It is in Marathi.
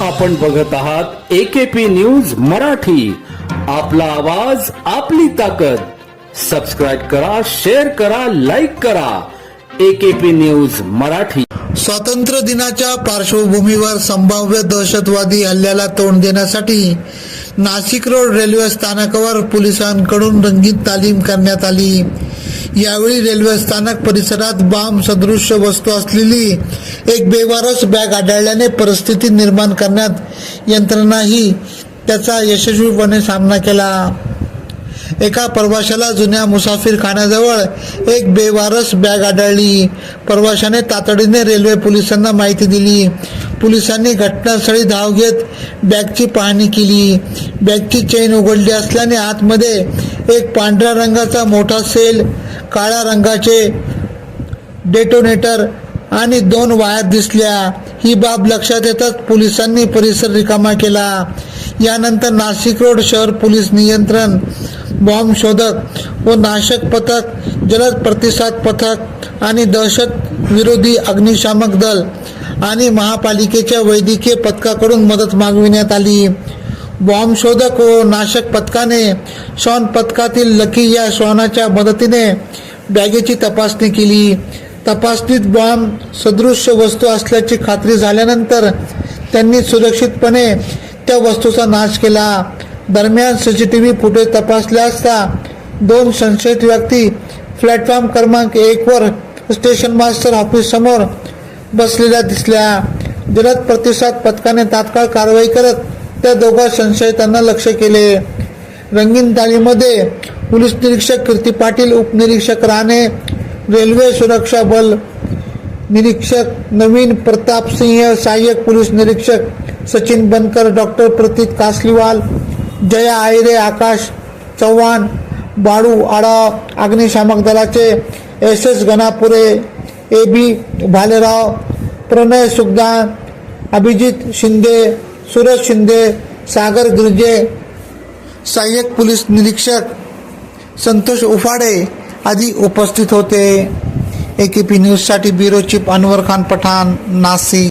आपण बघत आहात एकेपी न्यूज मराठी. आपला आवाज आपली ताकद. सबस्क्राईब करा शेअर करा लाईक करा. AKP news Marathi. स्वातंत्र्य दिनाच्या पार्श्वभूमीवर संभाव्य दहशतवादी हल्ल्याला तोंड देण्यासाठी नाशिक रोड रेल्वे स्थानकावर पोलिसांकडून रंगीत तालीम करण्यात आली. यावेळी रेल्वे स्थानक परिसरात बाम सदृश्य वस्तू असलेली एक बेवारस बॅग आढळल्याने परिस्थिती निर्माण करण्यात यंत्रणाही त्याचा यशस्वीपणे सामना केला. एका प्रवाशाला जुन्या मुसाफिरखान्याजवळ एक बेवारस बॅग आढळली. प्रवाशाने तातडीने रेल्वे पोलिसांना माहिती दिली. पोलिसांनी घटनास्थळी धाव घेत बॅगची पाहणी केली. बॅगची चेन उघडली असल्याने आतमध्ये एक पांढऱ्या रंगाचा मोठा सेल काळ्या रंगाचे डेटोनेटर आणि दोन वायर दिसल्या. ही बाब लक्षात येताच पोलिसांनी परिसर रिकामा केला. यानंतर नाशिक रोड शहर पोलीस नियंत्रण बॉम्ब शोधक व नाशक पथक जलद प्रतिसाद पथक आणि दहशत विरोधी अग्निशामक दल आणि महापालिकेच्या वैद्यकीय पथकाकडून मदत मागविण्यात आली. बॉम्ब शोधक व नाशक पथकाने श्वान पथकातील लकी या श्वानाच्या मदतीने बॅगेची तपासणी केली. तपासणीत बॉम्ब सदृश्य वस्तू असल्याची खात्री झाल्यानंतर त्यांनी सुरक्षितपणे त्या वस्तूचा नाश केला. दरम्यान C G T V footage तपासले असता दोन संशयित व्यक्ती प्लॅटफॉर्म क्रमांक एकवर स्टेशन मास्टर ऑफिससमोर बसलेल्या दिसल्या. जलद प्रतिसाद पथकाने तात्काळ कारवाई करत त्या दोघा संशयितांना लक्ष केले. रंगीन थाळीमध्ये पोलीस निरीक्षक कीर्ती पाटील उपनिरीक्षक राणे रेल्वे सुरक्षा बल निरीक्षक नवीन प्रताप सिंह सहाय्यक पोलीस निरीक्षक सचिन बनकर डॉक्टर प्रतीक कासलीवाल जया आयरे आकाश चव्हाण बाळू आडाव अग्निशामक दलाचे S S Ganapure A B Bhalerao Pranay Sugdan Abhijit Shinde Suraj Shinde Sagar Girje सहाय्यक पोलीस निरीक्षक संतोष उफाडे आदी उपस्थित होते. ए के पी न्यूजसाठी ब्युरो चीफ अनवर खान पठाण नाशिक